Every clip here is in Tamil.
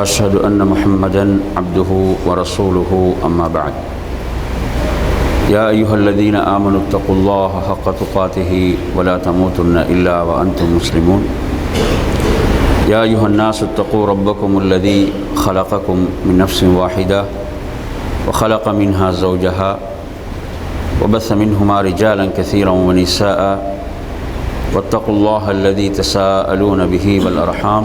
وأشهد أن محمدا عبده ورسوله أما بعد. يا أيها الذين آمنوا اتقوا الله حق تقاته ولا تموتن إلا وأنتم مسلمون. يا أيها الناس اتقوا ربكم الذي خلقكم من نفس واحدة وخلق منها زوجها وبث منهما رجالا كثيرا ونساء واتقوا الله الذي تساءلون به والأرحام.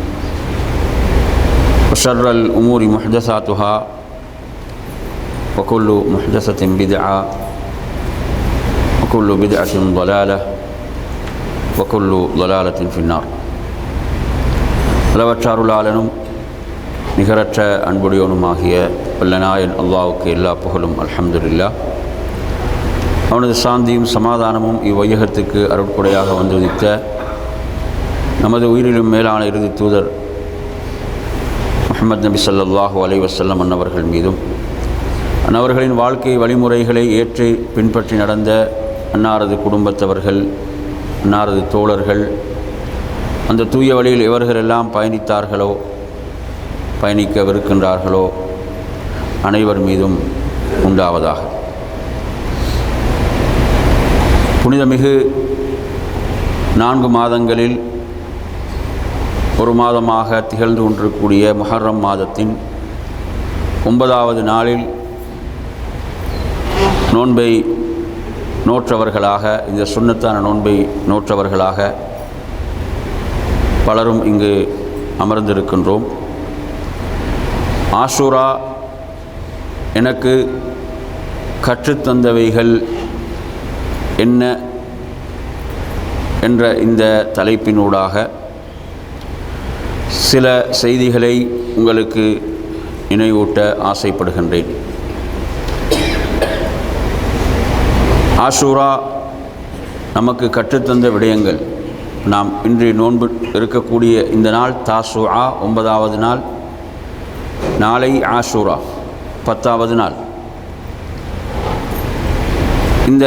وشر الأمور محدثاتها وكل محدثة بدعة وكل بدعة ضلالة وكل ضلالة في النار அளவற்றாருளாளனும் நிகரற்ற அன்புடையவனுமாகிய வல்லநாயன் அல்லாவுக்கு எல்லா புகழும் அல்ஹம்துலில்லா அவனது சாந்தியும் சமாதானமும் இவ்வையகத்துக்கு அருட்கொடையாக வந்துதித்த நமது உயிரிலும் மேலான இறுதி தூதர் முகமது நபி ஸல்லல்லாஹு அலைஹி வஸல்லம் அன்னவர்கள் மீதும் அன்னவர்களின் வாழ்க்கை வழிமுறைகளை ஏற்று பின்பற்றி நடந்த அன்னாரது குடும்பத்தவர்கள் அன்னாரது தோழர்கள் அந்த தூய வழியில் இவர்களெல்லாம் பயணித்தார்களோ பயணிக்கவிருக்கின்றார்களோ அனைவர் மீதும் உண்டாவதாக. புனிதமிகு நான்கு மாதங்களில் ஒரு மாதமாக திகழ்ந்து கொண்டிருக்கூடிய முஹர்ரம் மாதத்தின் ஒன்பதாவது நாளில் நோன்பை நோற்றவர்களாக இந்த சுண்ணத்தான நோன்பை நோற்றவர்களாக பலரும் இங்கு அமர்ந்திருக்கின்றோம். ஆஷூரா எனக்கு கற்றுத்தந்தவைகள் என்ன? என்ற இந்த தலைப்பினூடாக சில செய்திகளை உங்களுக்கு நினைவூட்ட ஆசைப்படுகின்றேன். ஆஷூரா நமக்கு கற்றுத்தந்த விடயங்கள். நாம் இன்று நோன்பு இருக்கக்கூடிய இந்த நாள் தாசு ஆ ஒன்பதாவது நாள். நாளை ஆஷூரா பத்தாவது நாள். இந்த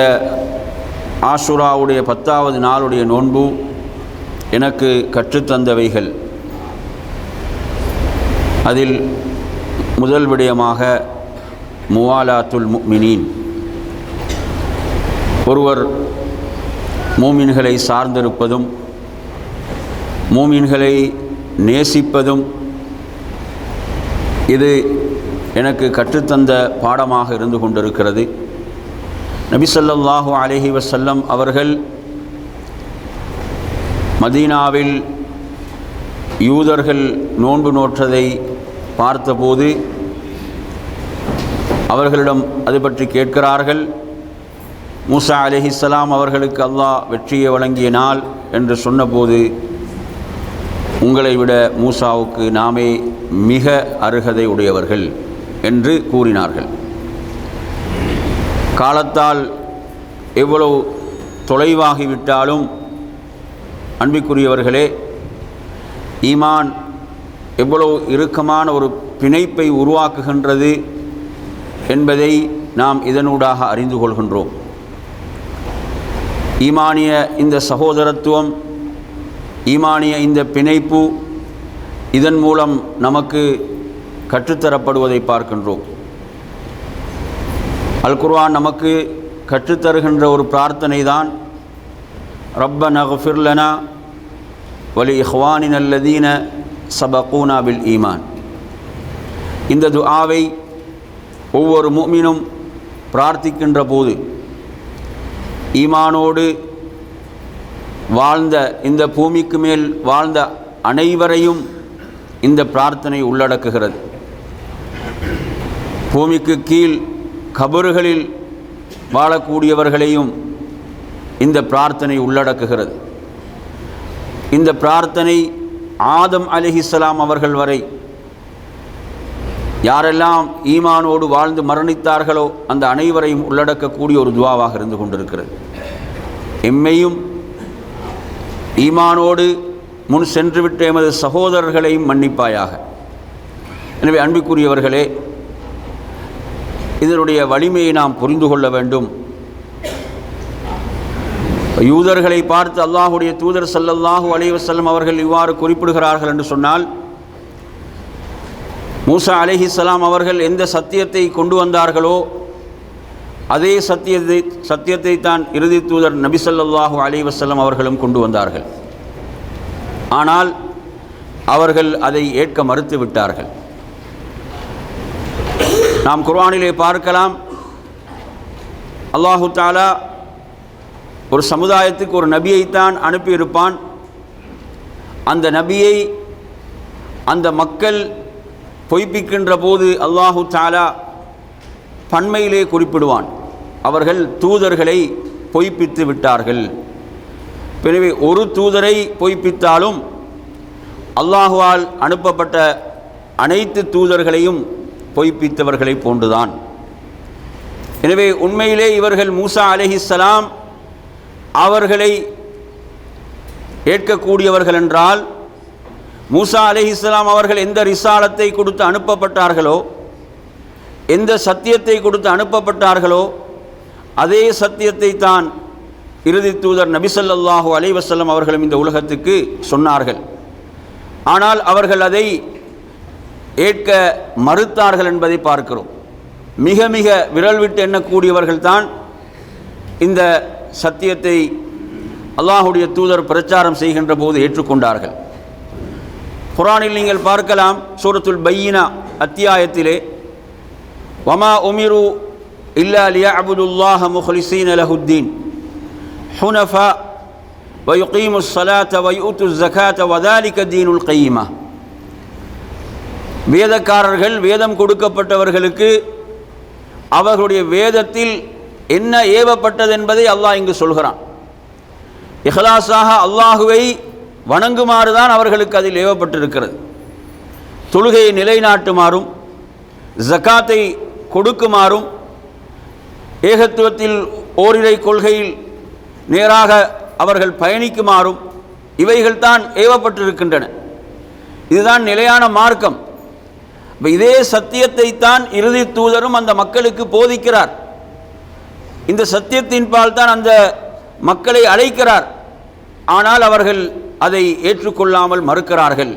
ஆஷுராவுடைய பத்தாவது நாளுடைய நோன்பு எனக்கு கற்றுத்தந்தவைகள். அதில் முதல் விடயமாக முவாலாத்துல் முக்மினின். ஒருவர் மூமின்களை சார்ந்திருப்பதும் மூமின்களை நேசிப்பதும் இது எனக்கு கற்றுத்தந்த பாடமாக இருந்து கொண்டிருக்கிறது. நபிசல்லாஹு அலஹி வசல்லம் அவர்கள் மதீனாவில் யூதர்கள் நோன்பு நோற்றதை பார்த்தபோது அவர்களிடம் அது பற்றி கேட்கிறார்கள். மூசா அலிஹிஸ்லாம் அவர்களுக்கு அல்லாஹ் வெற்றியை வழங்கிய நாள் என்று சொன்னபோது உங்களை விட மூசாவுக்கு நாமே மிக அருகதை உடையவர்கள் என்று கூறினார்கள். காலத்தால் எவ்வளவு தொலைவாகிவிட்டாலும் அன்பிற்குரியவர்களே ஈமான் எவ்வளவு இறுக்கமான ஒரு பிணைப்பை உருவாக்குகின்றது என்பதை நாம் இதனூடாக அறிந்து கொள்கின்றோம். ஈமானிய இந்த சகோதரத்துவம் ஈமானிய இந்த பிணைப்பு இதன் மூலம் நமக்கு கற்றுத்தரப்படுவதை பார்க்கின்றோம். அல் குர்ஆன் நமக்கு கற்றுத்தருகின்ற ஒரு பிரார்த்தனை தான் ரப்ப நகஃபிர்லனா வலி இஹ்வானின் அல்லதீன சபகூனா பில் ஈமான். இந்த துஆவை ஒவ்வொரு மூமினும் பிரார்த்திக்கின்ற போது ஈமானோடு வாழ்ந்த இந்த பூமிக்கு மேல் வாழ்ந்த அனைவரையும் இந்த பிரார்த்தனை உள்ளடக்குகிறது. பூமிக்கு கீழ் கபறுகளில் வாழக்கூடியவர்களையும் இந்த பிரார்த்தனை உள்ளடக்குகிறது. இந்த பிரார்த்தனை ஆதம் அலிஹிஸ்லாம் அவர்கள் வரை யாரெல்லாம் ஈமானோடு வாழ்ந்து மரணித்தார்களோ அந்த அனைவரையும் உள்ளடக்கக்கூடிய ஒரு துவாவாக இருந்து கொண்டிருக்கிறது. எம்மையும் ஈமானோடு முன் சென்றுவிட்ட எமது சகோதரர்களையும் மன்னிப்பாயாக. எனவே அன்புக்குரியவர்களே இதனுடைய வலிமையை நாம் புரிந்து கொள்ள வேண்டும். யூதர்களை பார்த்து அல்லாஹுடைய தூதர் சல்லல்லாஹு அலைவசல்லம் அவர்கள் இவ்வாறு குறிப்பிடுகிறார்கள் என்று சொன்னால் மூசா அலைஹிஸ்ஸலாம் அவர்கள் எந்த சத்தியத்தை கொண்டு வந்தார்களோ அதே சத்தியத்தை சத்தியத்தை தான் இறுதி தூதர் நபி ஸல்லல்லாஹு அலைஹி அவர்களும் கொண்டு வந்தார்கள். ஆனால் அவர்கள் அதை ஏற்க மறுத்து விட்டார்கள். நாம் குர்வானிலே பார்க்கலாம். அல்லாஹு தாலா ஒரு சமுதாயத்துக்கு ஒரு நபியைத்தான் அனுப்பியிருப்பான். அந்த நபியை அந்த மக்கள் பொய்ப்பிக்கின்ற போது அல்லாஹு தாலா பன்மையிலே குறிப்பிடுவான். அவர்கள் தூதர்களை பொய்ப்பித்து விட்டார்கள். எனவே ஒரு தூதரை பொய்ப்பித்தாலும் அல்லாஹுவால் அனுப்பப்பட்ட அனைத்து தூதர்களையும் பொய்ப்பித்தவர்களை போன்றுதான். எனவே உண்மையிலே இவர்கள் மூசா அலஹிஸ்லாம் அவர்களை ஏற்கக்கூடியவர்கள் என்றால் மூசா அலைஹிஸ்ஸலாம் அவர்கள் எந்த ரிசாலத்தை கொடுத்து அனுப்பப்பட்டார்களோ எந்த சத்தியத்தை கொடுத்து அனுப்பப்பட்டார்களோ அதே சத்தியத்தை தான் இறுதி தூதர் நபிசல்லாஹு அலைவசல்லம் அவர்களும் இந்த உலகத்துக்கு சொன்னார்கள். ஆனால் அவர்கள் அதை ஏற்க மறுத்தார்கள் என்பதை பார்க்கிறோம். மிக மிக விரல் விட்டு எண்ணக்கூடியவர்கள் தான் இந்த சத்தியத்தை அல்லாஹுடைய தூதர் பிரச்சாரம் செய்கின்ற போது ஏற்றுக்கொண்டார்கள் குரானில் நீங்கள் பார்க்கலாம் சூரத்துல் பையினா அத்தியாயத்திலே வமா உமிரு இல்லா லியஅபுதுல்லாஹ முஹ்லிஸீன லஹுத்தீன் ஹுனஃபா ويقيموا الصلاة ويؤتوا الزكاة وذلك دين القيمة வேதக்காரர்கள் வேதம் கொடுக்கப்பட்டவர்களுக்கு அவர்களுடைய வேதத்தில் என்ன ஏவப்பட்டது என்பதை அல்லாஹ் இங்கு சொல்கிறான். இஹ்லாஸாக அல்லாஹுவை வணங்குமாறு தான் அவர்களுக்கு அதில் ஏவப்பட்டிருக்கிறது. தொழுகையை நிலைநாட்டுமாறும் ஜக்காத்தை கொடுக்குமாறும் ஏகத்துவத்தில் ஓரிரை கொள்கையில் நேராக அவர்கள் பயணிக்குமாறும் இவைகள் தான் ஏவப்பட்டிருக்கின்றன. இதுதான் நிலையான மார்க்கம். இதே சத்தியத்தை தான் இறுதி தூதரும் அந்த மக்களுக்கு போதிக்கிறார். இந்த சத்தியத்தின்பால் தான் அந்த மக்களை அழைக்கிறார். ஆனால் அவர்கள் அதை ஏற்றுக்கொள்ளாமல் மறுக்கிறார்கள்.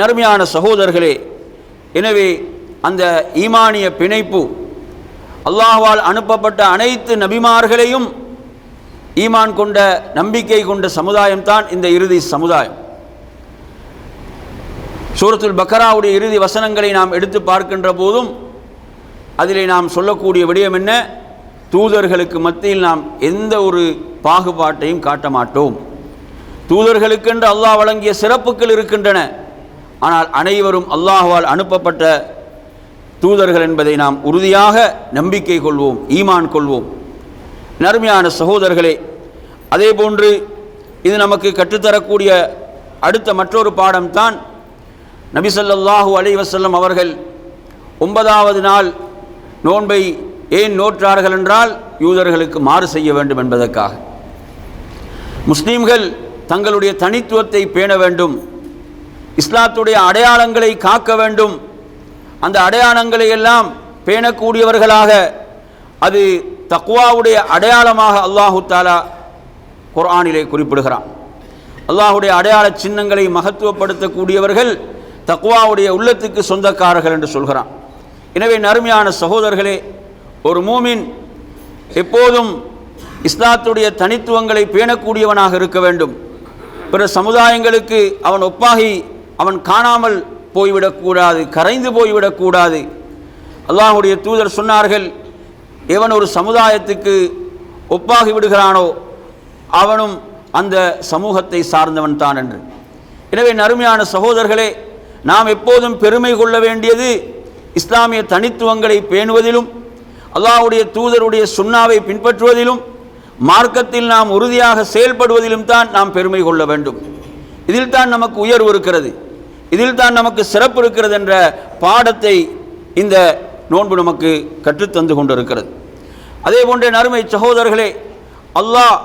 நறுமையான சகோதரர்களே எனவே அந்த ஈமானிய பிணைப்பு அல்லாஹால் அனுப்பப்பட்ட அனைத்து நபிமார்களையும் ஈமான் கொண்ட நம்பிக்கை கொண்ட சமுதாயம்தான் இந்த இறுதி சமுதாயம். சூரத்துல் பக்கராவுடைய இறுதி வசனங்களை நாம் எடுத்து பார்க்கின்ற போதும் அதிலே நாம் சொல்லக்கூடிய விடயம் என்ன? தூதர்களுக்கு மத்தியில் நாம் எந்த ஒரு பாகுபாட்டையும் காட்ட மாட்டோம். தூதர்களுக்கென்று அல்லாஹ் வழங்கிய சிறப்புகள் இருக்கின்றன. ஆனால் அனைவரும் அல்லாஹ்வால் அனுப்பப்பட்ட தூதர்கள் என்பதை நாம் உறுதியாக நம்பிக்கை கொள்வோம் ஈமான் கொள்வோம். நருமையான சகோதரர்களே அதே போன்று இது நமக்கு கற்றுத்தரக்கூடிய அடுத்த மற்றொரு பாடம்தான் நபி ஸல்லல்லாஹு அலைஹி அவர்கள் ஒன்பதாவது நாள் நோன்பை ஏன் நோற்றார்கள் என்றால் யூதர்களுக்கு மாறு செய்ய வேண்டும் என்பதற்காக. முஸ்லீம்கள் தங்களுடைய தனித்துவத்தை பேண வேண்டும் இஸ்லாத்துடைய அடையாளங்களை காக்க வேண்டும். அந்த அடையாளங்களை எல்லாம் பேணக்கூடியவர்களாக அது தக்வாவுடைய அடையாளமாக அல்லாஹு தாலா குர்ஆனிலே குறிப்பிடுகிறான். அல்லாஹுடைய அடையாள சின்னங்களை மகத்துவப்படுத்தக்கூடியவர்கள் தக்வாவுடைய உள்ளத்துக்கு சொந்தக்காரர்கள் என்று சொல்கிறான். எனவே நறுமையான சகோதரர்களே ஒரு மூமின் எப்போதும் இஸ்லாத்துடைய தனித்துவங்களை பேணக்கூடியவனாக இருக்க வேண்டும். பிற சமுதாயங்களுக்கு அவன் ஒப்பாகி அவன் காணாமல் போய்விடக்கூடாது கரைந்து போய்விடக்கூடாது அல்லாஹுடைய தூதர் சொன்னார்கள் எவன் ஒரு சமுதாயத்துக்கு ஒப்பாகி விடுகிறானோ அவனும் அந்த சமூகத்தை சார்ந்தவன் தான் என்று. எனவே நறுமையான சகோதரர்களே நாம் எப்போதும் பெருமை கொள்ள வேண்டியது இஸ்லாமிய தனித்துவங்களை பேணுவதிலும் அல்லாவுடைய தூதருடைய சுண்ணாவை பின்பற்றுவதிலும் மார்க்கத்தில் நாம் உறுதியாக செயல்படுவதிலும் தான் நாம் பெருமை கொள்ள வேண்டும். இதில் தான் நமக்கு உயர்வு இருக்கிறது. இதில் தான் நமக்கு சிறப்பு இருக்கிறது என்ற பாடத்தை இந்த நோன்பு நமக்கு கற்றுத்தந்து கொண்டிருக்கிறது. அதே போன்ற நறுமை சகோதரர்களே அல்லாஹ்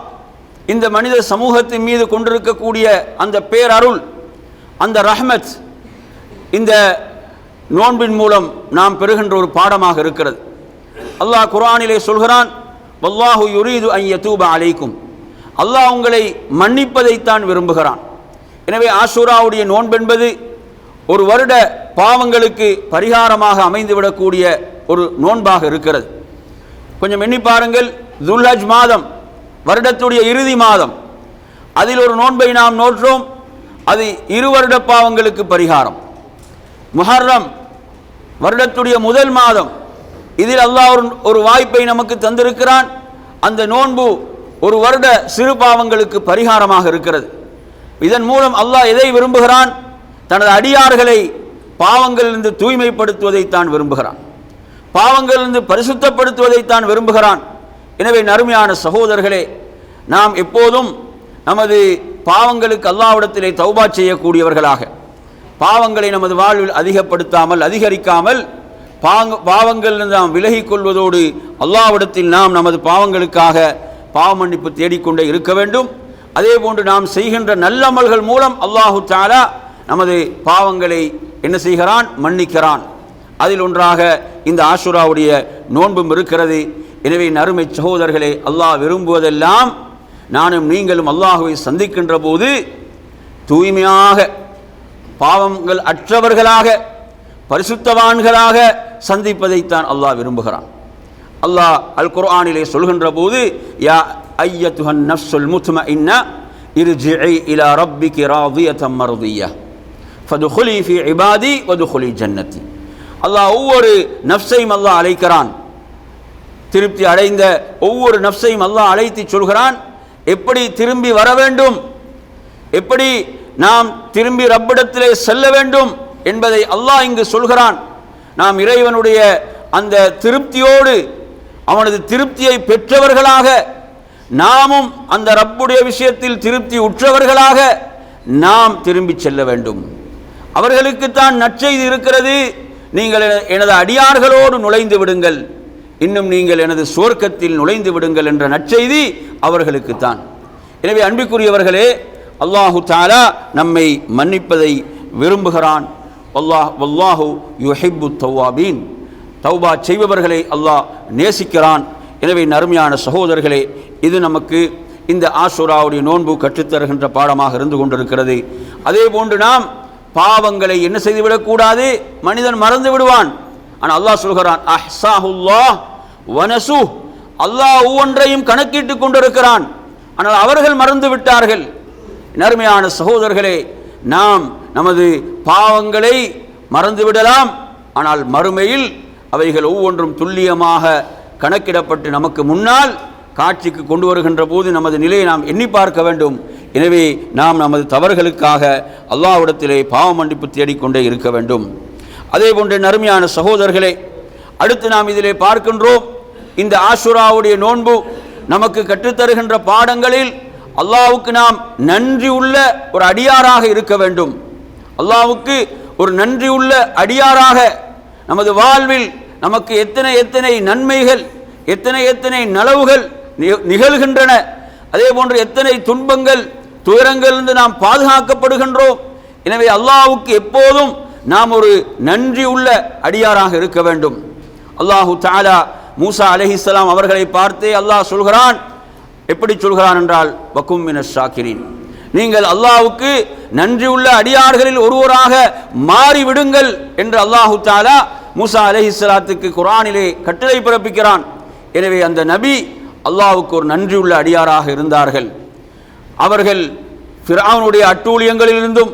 இந்த மனித சமூகத்தின் மீது கொண்டிருக்கக்கூடிய அந்த பேரருள் அந்த ரஹ்மத் இந்த நோன்பின் மூலம் நாம் பெறுகின்ற ஒரு பாடமாக இருக்கிறது. அல்லாஹ் குரானிலே சொல்கிறான் வல்லாஹு யுரீது ஐய தூப அலைக்கும். அல்லாஹ் உங்களை மன்னிப்பதைத்தான் விரும்புகிறான். எனவே ஆஷூராவுடைய நோன்பென்பது ஒரு வருட பாவங்களுக்கு பரிகாரமாக அமைந்துவிடக்கூடிய ஒரு நோன்பாக இருக்கிறது. கொஞ்சம் எண்ணி பாருங்கள் துல்ஹஜ் மாதம் வருடத்துடைய இறுதி மாதம். அதில் ஒரு நோன்பை நாம் நோற்றோம் அது இரு வருட பாவங்களுக்கு பரிகாரம். முஹர்ரம் வருடத்துடைய முதல் மாதம் இதில் அல்லாஹ் ஒரு வாய்ப்பை நமக்கு தந்திருக்கிறான். அந்த நோன்பு ஒரு வருட சிறு பாவங்களுக்கு பரிகாரமாக இருக்கிறது. இதன் மூலம் அல்லாஹ் எதை விரும்புகிறான்? தனது அடியார்களை பாவங்களிலிருந்து தூய்மைப்படுத்துவதைத்தான் விரும்புகிறான். பாவங்களிலிருந்து பரிசுத்தப்படுத்துவதைத்தான் விரும்புகிறான். எனவே நறுமையான சகோதரர்களே நாம் எப்போதும் நமது பாவங்களுக்கு அல்லாவிடத்திலே தௌபா செய்யக்கூடியவர்களாக. பாவங்களை நமது வாழ்வில் அதிகப்படுத்தாமல் அதிகரிக்காமல் பாங்க பாவங்களிலிருந்து நாம் விலகி கொள்வதோடு அல்லாவிடத்தில் நாம் நமது பாவங்களுக்காக பாவ மன்னிப்பு தேடிக்கொண்டே இருக்க வேண்டும். அதே போன்று நாம் செய்கின்ற நல்லமல்கள் மூலம் அல்லாஹு தாலா நமது பாவங்களை என்ன செய்கிறான்? மன்னிக்கிறான். அதில் ஒன்றாக இந்த ஆஷுராவுடைய நோன்பும் இருக்கிறது. எனவே நறுமை சகோதரர்களே அல்லாஹ் விரும்புவதெல்லாம் நானும் நீங்களும் அல்லாஹுவை சந்திக்கின்ற போது தூய்மையாக பாவங்கள் அற்றவர்களாக பரிசுத்தவான்களாக சந்திப்பதைத்தான் அல்லாஹ் விரும்புகிறான். அல்லாஹ் அல் குர்ஆனிலே சொல்கின்ற போது யா ஐயத்துஹன் நஃப்ஸுல் முத்மஇன்ன இர்ஜிஇ இலா ரப்பிக்கு ராதியத்தம் மர்தியா. ஃபதுஹுலி ஃபி இபாதி வதுஹுலி ஜன்னதி அல்லாஹ் ஒவ்வொரு நஃப்ஸையும் அல்லாஹ் அழைக்கிறான். திருப்தி அடைந்த ஒவ்வொரு நஃப்ஸையும் அல்லாஹ் அழைத்து சொல்கிறான். எப்படி திரும்பி வர வேண்டும்? எப்படி நாம் திரும்பி ரப்பிடத்திலே செல்ல வேண்டும்? என்பதை அல்லாஹ் இங்கு சொல்கிறான். நாம் இறைவனுடைய அந்த திருப்தியோடு அவனது திருப்தியை பெற்றவர்களாக நாமும் அந்த ரப்புடைய விஷயத்தில் திருப்தி உற்றவர்களாக நாம் திரும்பி செல்ல வேண்டும். அவர்களுக்குத்தான் நற்செய்தி இருக்கிறது. நீங்கள் எனது அடியார்களோடு நுழைந்து விடுங்கள். இன்னும் நீங்கள் எனது சுவர்க்கத்தில் நுழைந்து விடுங்கள் என்ற நற்செய்தி அவர்களுக்குத்தான். எனவே அன்பிற்குரியவர்களே அல்லாஹு தாலா நம்மை மன்னிப்பதை விரும்புகிறான். வல்லாஹ் வல்லாஹு யுஹிப்பு தௌவாபீன். தௌபா செய்பவர்களை அல்லாஹ் நேசிக்கிறான். எனவே நறுமையான சகோதரர்களே இது நமக்கு இந்த ஆசுராவுடைய நோன்பு கற்றுத்தருகின்ற பாடமாக இருந்து கொண்டிருக்கிறது. அதே போன்று நாம் பாவங்களை என்ன செய்துவிடக்கூடாது மனிதன் மறந்து விடுவான். ஆனால் அல்லாஹ் சொல்கிறான் அஹ்சாஹுல்லா வனசு அல்லாஹ் ஒவ்வொன்றையும் கணக்கிட்டு கொண்டிருக்கிறான். ஆனால் அவர்கள் மறந்து விட்டார்கள். நேர்மையான சகோதரர்களே நாம் நமது பாவங்களை மறந்துவிடலாம். ஆனால் மறுமையில் அவைகள் ஒவ்வொன்றும் துல்லியமாக கணக்கிடப்பட்டு நமக்கு முன்னால் காட்சிக்கு கொண்டு வருகின்ற போது நமது நிலையை நாம் எண்ணி பார்க்க வேண்டும். எனவே நாம் நமது தவறுகளுக்காக அல்லாவிடத்திலே பாவ மன்னிப்பு தேடிக்கொண்டே இருக்க வேண்டும். அதே போன்ற நறுமையான சகோதரர்களே அடுத்து நாம் இதிலே பார்க்கின்றோம் இந்த ஆசுராவுடைய நோன்பு நமக்கு கற்றுத்தருகின்ற பாடங்களில் அல்லாவுக்கு நாம் நன்றி உள்ள ஒரு அடியாராக இருக்க வேண்டும். அல்லாவுக்கு ஒரு நன்றி உள்ள அடியாராக நமது வாழ்வில் நமக்கு எத்தனை எத்தனை நன்மைகள் எத்தனை எத்தனை நலவுகள் நிகழ்கின்றன. அதே போன்று எத்தனை துன்பங்கள் துயரங்களிலிருந்து நாம் பாதுகாக்கப்படுகின்றோம். எனவே அல்லாவுக்கு எப்போதும் நாம் ஒரு நன்றி உள்ள அடியாராக இருக்க வேண்டும். அல்லாஹு தாலா மூசா அலஹிஸ்லாம் அவர்களை பார்த்தே அல்லாஹ் சொல்கிறான் எப்படி சொல்கிறான் என்றால் வக்கும் மின ஷாக்கிரின். நீங்கள் அல்லாவுக்கு நன்றியுள்ள அடியார்களில் ஒருவராக மாறிவிடுங்கள் என்று அல்லாஹு தாலா மூசா அலைஹிஸ்ஸலாத்துக்கு குரானிலே கட்டளை பிறப்பிக்கிறான். எனவே அந்த நபி அல்லாவுக்கு ஒரு நன்றியுள்ள அடியாராக இருந்தார்கள். அவர்கள் ஃபிரௌனுடைய அட்டூழியங்களிலிருந்தும்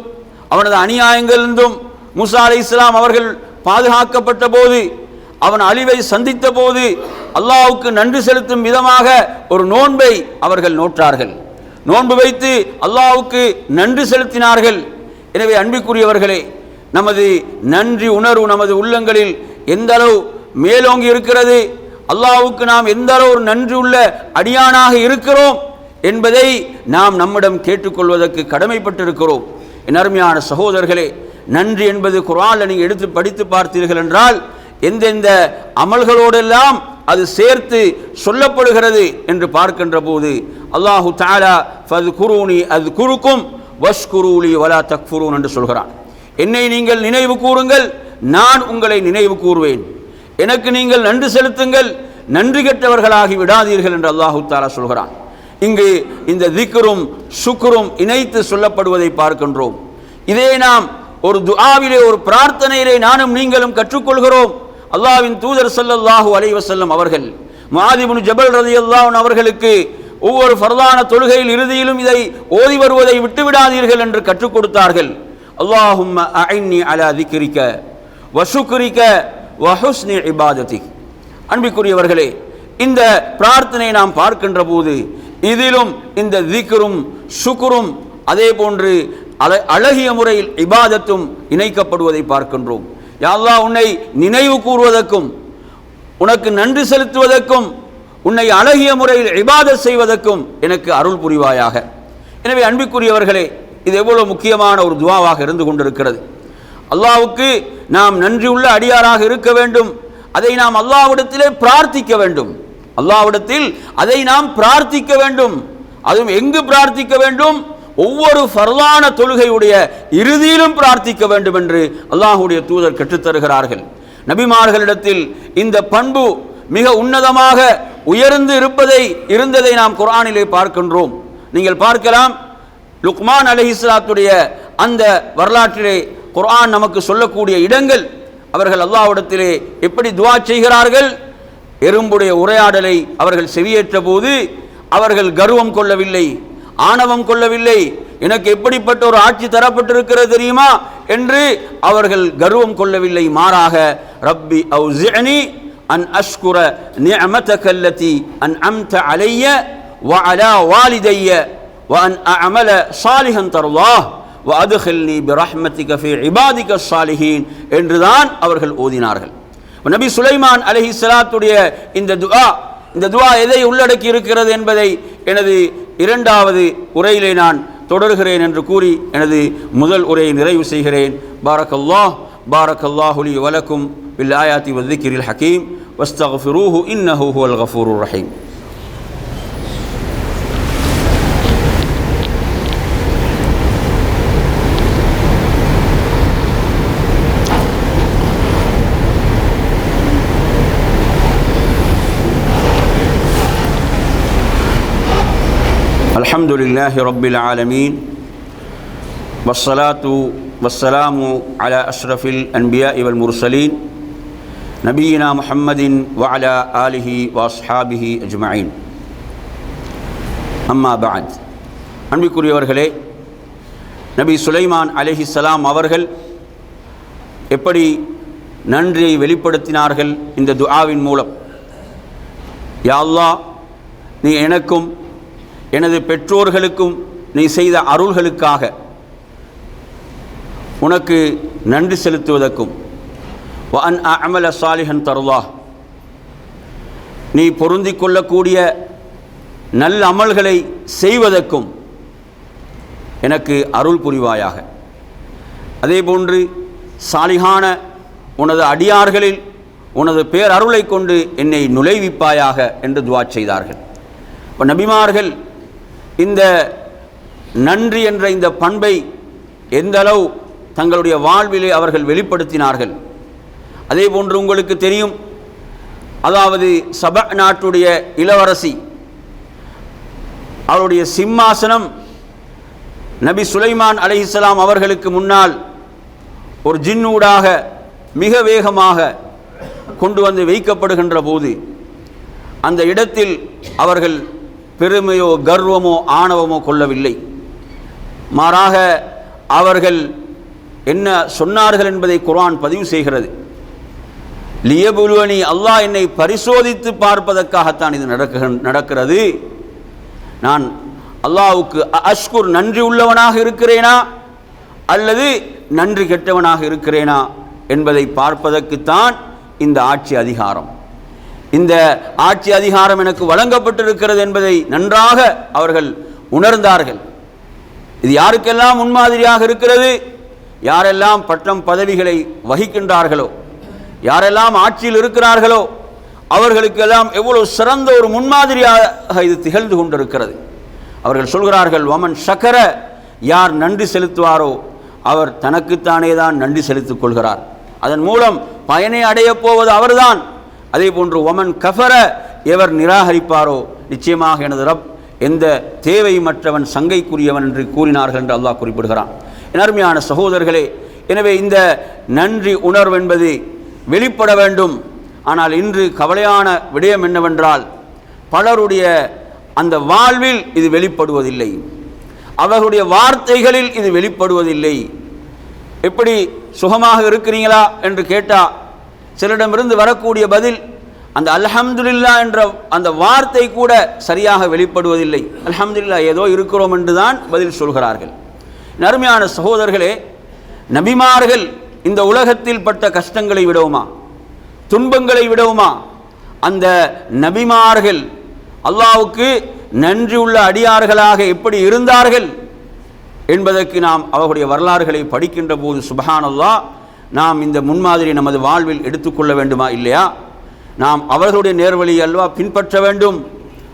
அவனது அநியாயங்களிலிருந்தும் மூசா அலி இஸ்லாம் அவர்கள் பாதுகாக்கப்பட்ட போது அவன் அழிவை சந்தித்த போது அல்லாவுக்கு நன்றி செலுத்தும் விதமாக ஒரு நோன்பை அவர்கள் நோற்றார்கள். நோன்பு வைத்து அல்லாவுக்கு நன்றி செலுத்தினார்கள். எனவே அன்பிற்குரியவர்களே நமது நன்றி உணர்வு நமது உள்ளங்களில் எந்த அளவு மேலோங்கி இருக்கிறது? அல்லாவுக்கு நாம் எந்த அளவு ஒரு நன்றி உள்ள அடியானாக இருக்கிறோம் என்பதை நாம் நம்மிடம் கேட்டுக்கொள்வதற்கு கடமைப்பட்டிருக்கிறோம். என் அருமையான சகோதரர்களே நன்றி என்பது குர்ஆன்ல நீங்கள் எடுத்து படித்து பார்த்தீர்கள் என்றால் எந்தெந்த அமல்களோடெல்லாம் அது சேர்த்து சொல்லப்படுகிறது என்று பார்க்கின்ற போது அல்லாஹு தாலா ஃபது குருனி அது குறுக்கும் வஷ்குரூலி வலா தக்ஃபுரூன் என்று சொல்கிறான். என்னை நீங்கள் நினைவு கூறுங்கள் நான் உங்களை நினைவு கூறுவேன். எனக்கு நீங்கள் நன்றி செலுத்துங்கள் நன்றி கெட்டவர்களாகி விடாதீர்கள் என்று அல்லாஹு தாலா சொல்கிறான். இங்கு இந்த திக்ரும் சுக்ரும் இணைத்து சொல்லப்படுவதை பார்க்கின்றோம். இதே நாம் ஒரு துஆவிலே ஒரு பிரார்த்தனையிலே நானும் நீங்களும் கற்றுக்கொள்கிறோம். அல்லாஹ்வின் தூதர் ஸல்லல்லாஹு அலைவசல்லம் அவர்கள் மாதிபுன் ஜபல் ரதி அல்லாஹன் அவர்களுக்கு ஒவ்வொரு ஃபர்தான தொழுகையில் இறுதியிலும் இதை ஓதி வருவதை விட்டுவிடாதீர்கள் என்று கற்றுக் கொடுத்தார்கள். அல்லாஹும் அஇன்னி அலா திக்ரிக வ வஹுஸ்னி இபாததி அன்பிற்குரியவர்களே இந்த பிரார்த்தனை நாம் பார்க்கின்ற போது இதிலும் இந்த திக்ரும் சுக்குரும் அதே போன்று அழகிய முறையில் இபாதத்தும் இணைக்கப்படுவதை பார்க்கின்றோம். யா உன்னை நினைவு கூறுவதற்கும் உனக்கு நன்றி செலுத்துவதற்கும் உன்னை அழகிய முறையில் இபாத செய்வதற்கும் எனக்கு அருள் புரிவாயாக. எனவே அன்பிற்குரியவர்களே இது எவ்வளவு முக்கியமான ஒரு துவாவாக இருந்து கொண்டிருக்கிறது. அல்லாவுக்கு நாம் நன்றியுள்ள அடியாராக இருக்க வேண்டும். அதை நாம் அல்லாவிடத்திலே பிரார்த்திக்க வேண்டும். அல்லாவிடத்தில் அதை நாம் பிரார்த்திக்க வேண்டும். அதுவும் எங்கு பிரார்த்திக்க வேண்டும்? ஒவ்வொரு ஃபர்லான தொழுகையுடைய இறுதியிலும் பிரார்த்திக்க வேண்டும் என்று அல்லாஹுடைய தூதர் கற்றுத்தருகிறார்கள். நபிமார்களிடத்தில் இந்த பண்பு மிக உன்னதமாக உயர்ந்து இருப்பதை இருந்ததை நாம் குரானிலே பார்க்கின்றோம். நீங்கள் பார்க்கலாம் லுக்மான் அலைஹிஸ்ஸலாத்துடைய அந்த வரலாற்றிலே குரான் நமக்கு சொல்லக்கூடிய இடங்கள் அவர்கள் அல்லாவிடத்திலே எப்படி துவா செய்கிறார்கள்? எறும்புடைய உரையாடலை அவர்கள் செவியேற்ற போது அவர்கள் கர்வம் கொள்ளவில்லை. ஆணவம் கொள்ளவில்லை. எனக்கு எப்படிப்பட்ட ஒரு ஆட்சி தரப்பட்டிருக்கிறது தெரியுமா? என்று அவர்கள் கர்வம் கொள்ளவில்லை. மாறாக ரப்பி அவுசிஅனி அன் அஷ்குர நிஅமதகல்லதி அன் அம்த அலைய வ அலா வாலிதைய வ அன் அமல சாலிஹன் தருவாஹ் வ அதுஹில்னி பிரஹ்மத்திக ஃபி இபாதிக சாலிஹீன் என்றுதான் அவர்கள் ஓதினார்கள். நபி சுலைமான் அலஹி சலாத்துடைய இந்த துஆ இந்த துவா எதை உள்ளடக்கி இருக்கிறது என்பதை எனது இரண்டாவது உரையிலே நான் தொடர்கிறேன் என்று கூறி எனது முதல் உரையை நிறைவு செய்கிறேன். பாரக்கல்லாஹ் பாரக்கல்லாஹுலி வலக்கும் பில் ஆயாத்தி வதிக்கிரில் ஹக்கீம் வஸ்தக்ஃபிரூஹு இன்னஹூ ஹுவல் கஃபூருர் ரஹீம். الحمد لله رب العالمين والصلاة والسلام على أشرف الأنبياء والمرسلين نبينا محمد وعلى آله وأصحابه أجمعين أما بعد அன்பிற்குரியவர்களே நபி சுலைமான் அலைஹிஸ்ஸலாம் அவர்கள் எப்படி நன்றியை வெளிப்படுத்தினார்கள் இந்த துஆவின் மூலம் யா அல்லாஹ் நீ எனக்கும் எனது பெற்றோர்களுக்கும் நீ செய்த அருள்களுக்காக உனக்கு நன்றி செலுத்துவதற்கும் வன் அமல சாலிஹன் தருவா நீ பொருந்தி கொள்ளக்கூடிய நல்ல அமல்களை செய்வதற்கும் எனக்கு அருள் புரிவாயாக. அதேபோன்று சாலிகான உனது அடியார்களில் உனது பேர் அருளை கொண்டு என்னை நுழைவிப்பாயாக என்று துவா செய்தார்கள். இப்போ நபிமார்கள் இந்த நன்றி என்ற இந்த பண்பை எந்தளவு தங்களுடைய வாழ்விலே அவர்கள் வெளிப்படுத்தினார்கள். அதே போன்று உங்களுக்கு தெரியும் அதாவது சப நாட்டுடைய இளவரசி அவருடைய சிம்மாசனம் நபி சுலைமான் அலைஹிஸ்ஸலாம் அவர்களுக்கு முன்னால் ஒரு ஜின்னூடாக மிக வேகமாக கொண்டு வந்து வைக்கப்படுகின்ற போது அந்த இடத்தில் அவர்கள் பெருமையோ கர்வமோ ஆணவமோ கொள்ளவில்லை. மாறாக அவர்கள் என்ன சொன்னார்கள் என்பதை குர்ஆன் பதிவு செய்கிறது. லியபுலுவனி அல்லாஹ் என்னை பரிசோதித்து பார்ப்பதற்காகத்தான் இது நடக்க நடக்கிறது. நான் அல்லாவுக்கு அஷ்குர் நன்றி உள்ளவனாக இருக்கிறேனா? அல்லது நன்றி கெட்டவனாக இருக்கிறேனா? என்பதை பார்ப்பதற்குத்தான் இந்த ஆட்சி அதிகாரம். இந்த ஆட்சி அதிகாரம் எனக்கு வழங்கப்பட்டிருக்கிறது என்பதை நன்றாக அவர்கள் உணர்ந்தார்கள். இது யாருக்கெல்லாம் முன்மாதிரியாக இருக்கிறது? யாரெல்லாம் பட்டம் பதவிகளை வகிக்கின்றார்களோ யாரெல்லாம் ஆட்சியில் இருக்கிறார்களோ அவர்களுக்கெல்லாம் எவ்வளவு சிறந்த ஒரு முன்மாதிரியாக இது திகழ்ந்து கொண்டிருக்கிறது. அவர்கள் சொல்கிறார்கள் வமன் சக்கர யார் நன்றி செலுத்துவாரோ அவர் தனக்குத்தானே தான் நன்றி செலுத்திக் கொள்கிறார். அதன் மூலம் பயனை அடையப் போவது அவர்தான். அதே போன்று ஒமன் கஃபர எவர் நிராகரிப்பாரோ? நிச்சயமாக எனது ரப் எந்த தேவையமற்றவன் சங்கைக்குரியவன் என்று கூறினார்கள் என்று அல்லாஹ் குறிப்பிடுகிறான். என் அருமையான சகோதரர்களே எனவே இந்த நன்றி உணர்வு என்பது வெளிப்பட வேண்டும். ஆனால் இன்று கவலையான விடயம் என்னவென்றால் பலருடைய அந்த வாழ்வில் இது வெளிப்படுவதில்லை. அவர்களுடைய வார்த்தைகளில் இது வெளிப்படுவதில்லை. எப்படி சுகமாக இருக்கிறீங்களா என்று கேட்டால் சிலரிடமிருந்து வரக்கூடிய பதில் அந்த அல்ஹம்துல்லா என்ற அந்த வார்த்தை கூட சரியாக வெளிப்படுவதில்லை. அல்ஹம்துல்லா ஏதோ இருக்கிறோம் என்று தான் பதில் சொல்கிறார்கள். நருமையான சகோதரர்களே நபிமார்கள் இந்த உலகத்தில் பட்ட கஷ்டங்களை விடவுமா? துன்பங்களை விடவுமா? அந்த நபிமார்கள் அல்லாவுக்கு நன்றி உள்ள அடியார்களாக எப்படி இருந்தார்கள் என்பதற்கு நாம் அவர்களுடைய வரலாறுகளை படிக்கின்ற போது சுபஹானல்லாஹ் நாம் இந்த முன்மாதிரி நமது வாழ்வில் எடுத்துக்கொள்ள வேண்டுமா? இல்லையா? நாம் அவர்களுடைய நேர்வழி அல்வா பின்பற்ற வேண்டும்.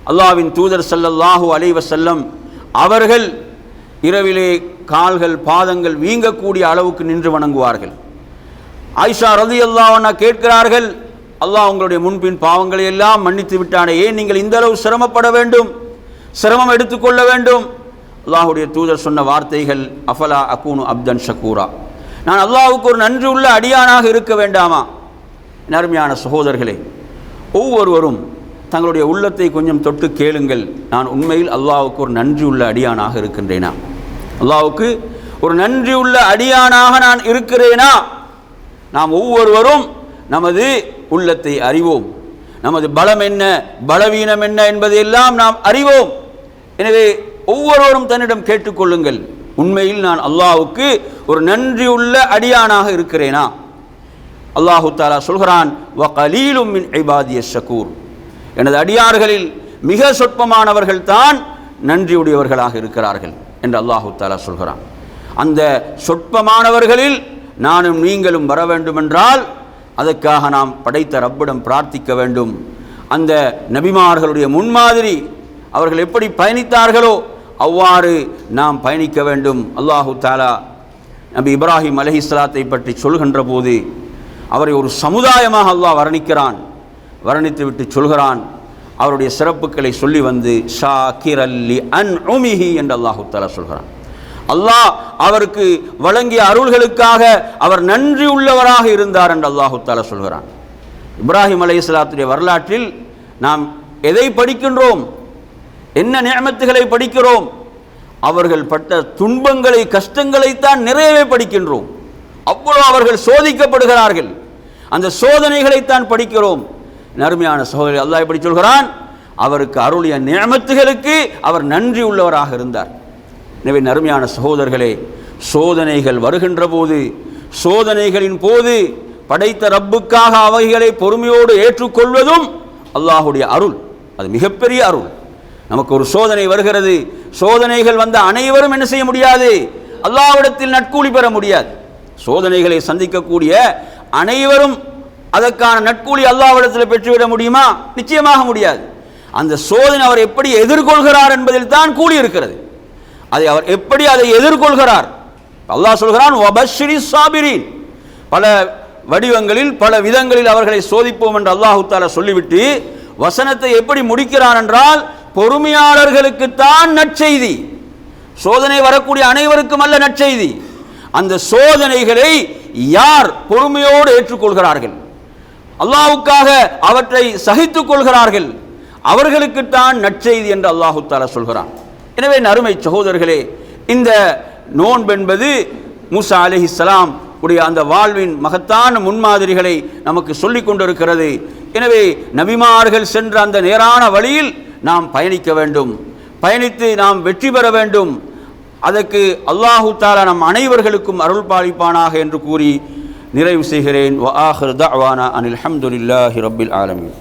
அல்லாஹ்வின் தூதர் ஸல்லல்லாஹு அலைஹி செல்லம் அவர்கள் இரவிலே கால்கள் பாதங்கள் வீங்கக்கூடிய அளவுக்கு நின்று வணங்குவார்கள். ஆயிஷா ரதி அல்லாஹ் கேட்கிறார்கள் அல்லாஹ் உங்களுடைய முன்பின் பாவங்களை எல்லாம் மன்னித்து விட்டானே ஏன் நீங்கள் இந்த அளவு சிரமப்பட வேண்டும்? சிரமம் எடுத்துக்கொள்ள வேண்டும்? அல்லாஹுடைய தூதர் சொன்ன வார்த்தைகள் அஃபலா அகூனு அப்தன் ஷக்கூரா நான் அல்லாவுக்கு ஒரு நன்றி உள்ள அடியானாக இருக்க வேண்டாமா? நருமையான சகோதரர்களே ஒவ்வொருவரும் தங்களுடைய உள்ளத்தை கொஞ்சம் தொட்டு கேளுங்கள். நான் உண்மையில் அல்லாவுக்கு ஒரு நன்றி உள்ள அடியானாக இருக்கின்றேனா? அல்லாவுக்கு ஒரு நன்றி உள்ள அடியானாக நான் இருக்கிறேனா? நாம் ஒவ்வொருவரும் நமது உள்ளத்தை அறிவோம். நமது பலம் என்ன பலவீனம் என்ன என்பதையெல்லாம் நாம் அறிவோம். எனவே ஒவ்வொருவரும் தன்னிடம் கேட்டுக்கொள்ளுங்கள். உண்மையில் நான் அல்லாவுக்கு ஒரு நன்றியுள்ள அடியானாக இருக்கிறேனா? அல்லாஹு தாலா சொல்கிறான் வ கலீலும் மின் ஐபாதிய ஷக்கூர் எனது அடியார்களில் மிக சொற்பமானவர்கள் தான் நன்றியுடையவர்களாக இருக்கிறார்கள் என்று அல்லாஹு தாலா சொல்கிறான். அந்த சொற்பமானவர்களில் நானும் நீங்களும் வர வேண்டுமென்றால் அதற்காக நாம் படைத்த ரப்பிடம் பிரார்த்திக்க வேண்டும். அந்த நபிமார்களுடைய முன்மாதிரி அவர்கள் எப்படி பயணித்தார்களோ அவ்வாறு நாம் பயணிக்க வேண்டும். அல்லாஹு தாலா நபி இப்ராஹிம் இஸ்லாத்தை பற்றி சொல்கின்ற போது அவரை ஒரு சமுதாயமாக அல்லாஹ் வர்ணிக்கிறான். வர்ணித்து விட்டு சொல்கிறான். அவருடைய சிறப்புகளை சொல்லி வந்து ஷாக்கிர் அல்லி அன் உமிஹி என்று அல்லாஹு தாலா சொல்கிறான். அல்லாஹ் அவருக்கு வழங்கிய அருள்களுக்காக அவர் நன்றி உள்ளவராக இருந்தார் என்று அல்லாஹு தாலா சொல்கிறான். இப்ராஹிம் அலைஹிஸ்ஸலாத்துடைய வரலாற்றில் நாம் எதை படிக்கின்றோம்? என்ன நியமத்துகளை படிக்கிறோம்? அவர்கள் பட்ட துன்பங்களை கஷ்டங்களைத்தான் நிறையவே படிக்கின்றோம். அவ்வளோ அவர்கள் சோதிக்கப்படுகிறார்கள். அந்த சோதனைகளைத்தான் படிக்கிறோம். நறுமையான சோதனை அல்லாஹ் எப்படி சொல்கிறான் அவருக்கு அருளிய நியமத்துகளுக்கு அவர் நன்றி உள்ளவராக இருந்தார். எனவே நறுமையான சகோதரர்களே சோதனைகள் வருகின்ற போது சோதனைகளின் போது படைத்த ரப்புக்காக அவைகளை பொறுமையோடு ஏற்றுக்கொள்வதும் அல்லாஹுடைய அருள். அது மிகப்பெரிய அருள். நமக்கு ஒரு சோதனை வருகிறது. சோதனைகள் வந்த அனைவரும் என்ன செய்ய முடியாது? அல்லாவிடத்தில் நட்கூலி பெற முடியாது. சோதனைகளை சந்திக்கக்கூடிய அனைவரும் அதற்கான நட்கூலி அல்லாவிடத்தில் பெற்றுவிட முடியுமா? நிச்சயமாக முடியாது. அந்த சோதனை அவர் எப்படி எதிர்கொள்கிறார் என்பதில் தான் கூலி இருக்கிறது. அதை அவர் எப்படி அதை எதிர்கொள்கிறார்? அல்லாஹ் சொல்கிறான் வபஷ்ரி சாபிரீன் பல வடிவங்களில் பல விதங்களில் அவர்களை சோதிப்போம் என்று அல்லாஹு தாலா சொல்லிவிட்டு வசனத்தை எப்படி முடிக்கிறான் என்றால் பொறுமையாளர்களுக்குத்தான் நற்செய்தி. சோதனை வரக்கூடிய அனைவருக்கும் அல்ல நற்செய்தி. அந்த சோதனைகளை யார் பொறுமையோடு ஏற்றுக்கொள்கிறார்கள்? அல்லாவுக்காக அவற்றை சகித்துக் கொள்கிறார்கள். அவர்களுக்குத்தான் நற்செய்தி என்று அல்லாஹு தாலா சொல்கிறான். எனவே நறுமை சகோதரர்களே இந்த நோன்பென்பது மூசா சலாம் உடைய அந்த வாழ்வின் மகத்தான முன்மாதிரிகளை நமக்கு சொல்லிக் கொண்டிருக்கிறது. எனவே நபிமார்கள் சென்ற அந்த நேரான வழியில் நாம் பயணிக்க வேண்டும். பயணித்து நாம் வெற்றி பெற வேண்டும். அதற்கு அல்லாஹு தாலா நம் அனைவர்களுக்கும் அருள் பாலிப்பானாக என்று கூறி நிறைவு செய்கிறேன். வ ஆஹிர் தஅவானா அனில் ஹம்துலில்லாஹி ரபில் ஆலமின்.